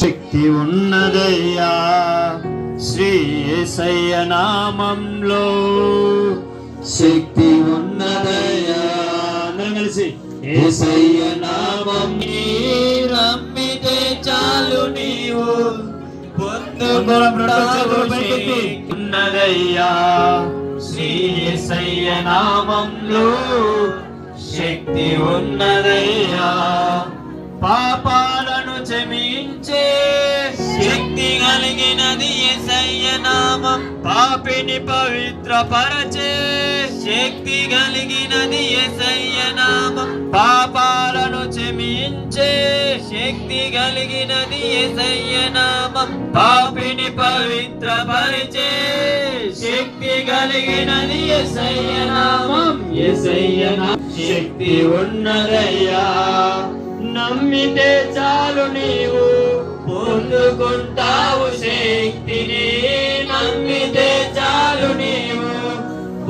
శక్తి ఉన్నదయ్యా. శ్రీ యేసయ్య నామంలో. శక్తి ఉన్నదయ్యా. అందరం కలిసి. ఏసయ్య నామం. ఉన్నదయ్యా శ్రీ యేసయ్య నామంలో శక్తి ఉన్నదయ్యా. పాపాలను క్షమించే శక్తి కలిగినది ఎసయ్య నామం. పాపిని పవిత్రపరచే శక్తి కలిగినది ఎసయ్య నామం. పాపాలను క్షమించే శక్తి కలిగినది ఎసయ్య నామం. పాపిని పవిత్ర పరిచే శక్తి కలిగినది ఎసయ్య నామం. ఎసయ్య శక్తి ఉన్నదయ్యా. నమ్మితే చాలు నీవు పొందుకుంటావు శక్తిని. నమ్మితే చాలు నీవు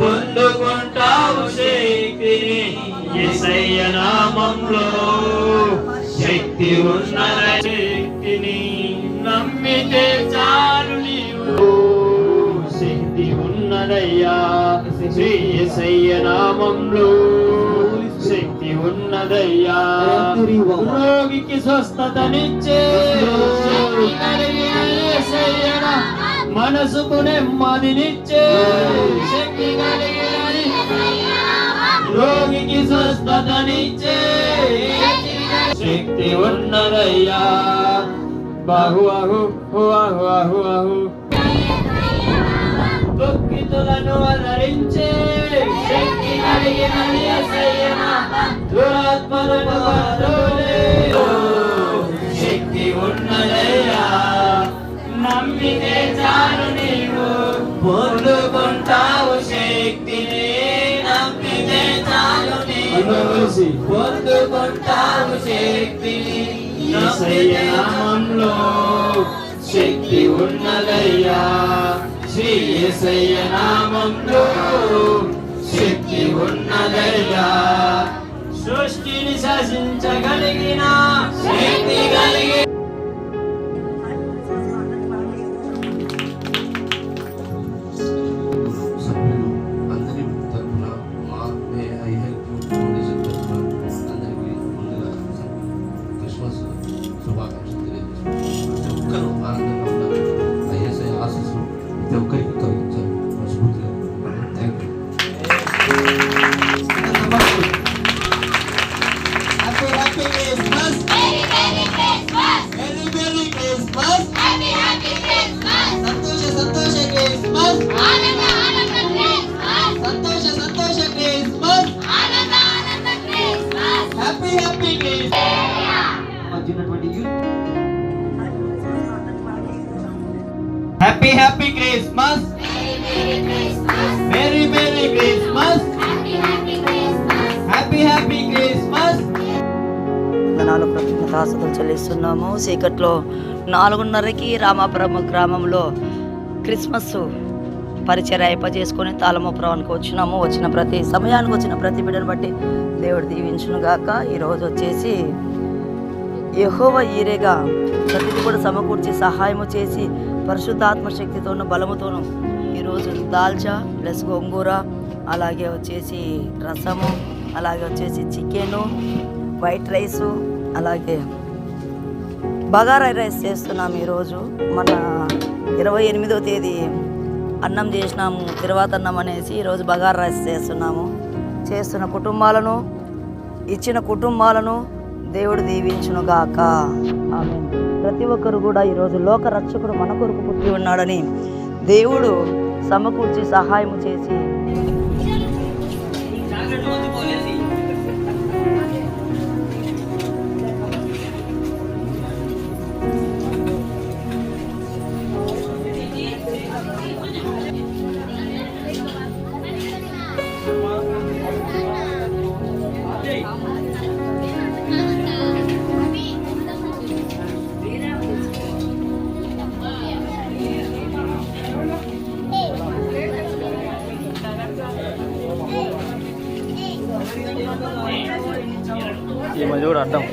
పొందుకుంటావు శక్తిని. ఎసయ్య నామంలో శక్తి ఉన్నద ఉన్నదయ్యా. శ్రీ ఎసయ్య నామంలో శక్తి ఉన్నదయ్యా. రోగికి స్వస్థతనిచ్చే మనసుకు నెమ్మదినిచ్చే శక్తి కలిగినది రోగికి స్వస్థతనిచ్చే శక్తి ఉన్నదయ్యా. బాహు అహు హు అహు అహు అహు దుఃఖితులను అలరించే శక్తి కలిగిన యేసయ్య నామం. దురాత్మలను శక్తి ఉన్నదయ్యా నమ్మితే చాలు నీవు. పొందుకుంటావు శక్తిని నమ్మితే చాలు నీవు. పొందుకుంటావు శక్తిని శక్తి ఉన్నదయ్యా. శ్రీ ఏసయ్య నామంలో శక్తి ఉన్నదయ్యా. సంతోష సంతోష Christmas happy happy Christmas happy happy Christmas merry merry Christmas happy happy Christmas వందనాలు కృతజ్ఞతాస్తుతులు చెల్లిస్తున్నాము. చీకట్లో నాలుగున్నరకి రామాపురం గ్రామంలో క్రిస్మస్ పరిచయ చేసుకొని తాళమపురానికి వచ్చినాము. వచ్చిన ప్రతి సమయానికి వచ్చిన ప్రతి బిడ్డను బట్టి దేవుడు దీవించును గాక. ఈరోజు వచ్చేసి యహోవ ఈరేగా ప్రతిది కూడా సమకూర్చి సహాయము చేసి పరిశుద్ధాత్మ శక్తితోనూ బలముతోనూ ఈరోజు దాల్చా ప్లస్ గోంగూర అలాగే వచ్చేసి రసము అలాగే వచ్చేసి చికెను వైట్ రైసు అలాగే బగారా రైస్ చేస్తున్నాం ఈరోజు. మన ఇరవై ఎనిమిదో తేదీ అన్నం చేసినాము తిరువాత అన్నం అనేసి ఈరోజు బగార్ రైస్ చేస్తున్నాము. చేస్తున్న కుటుంబాలను ఇచ్చిన కుటుంబాలను దేవుడు దీవించునుగాక. ఆమె ప్రతి ఒక్కరు కూడా ఈరోజు లోక రక్షకుడు మన కొరకు పుట్టి ఉన్నాడని దేవుడు సమకూర్చి సహాయం చేసి ఈ మధ్య కూడా అడ్డం.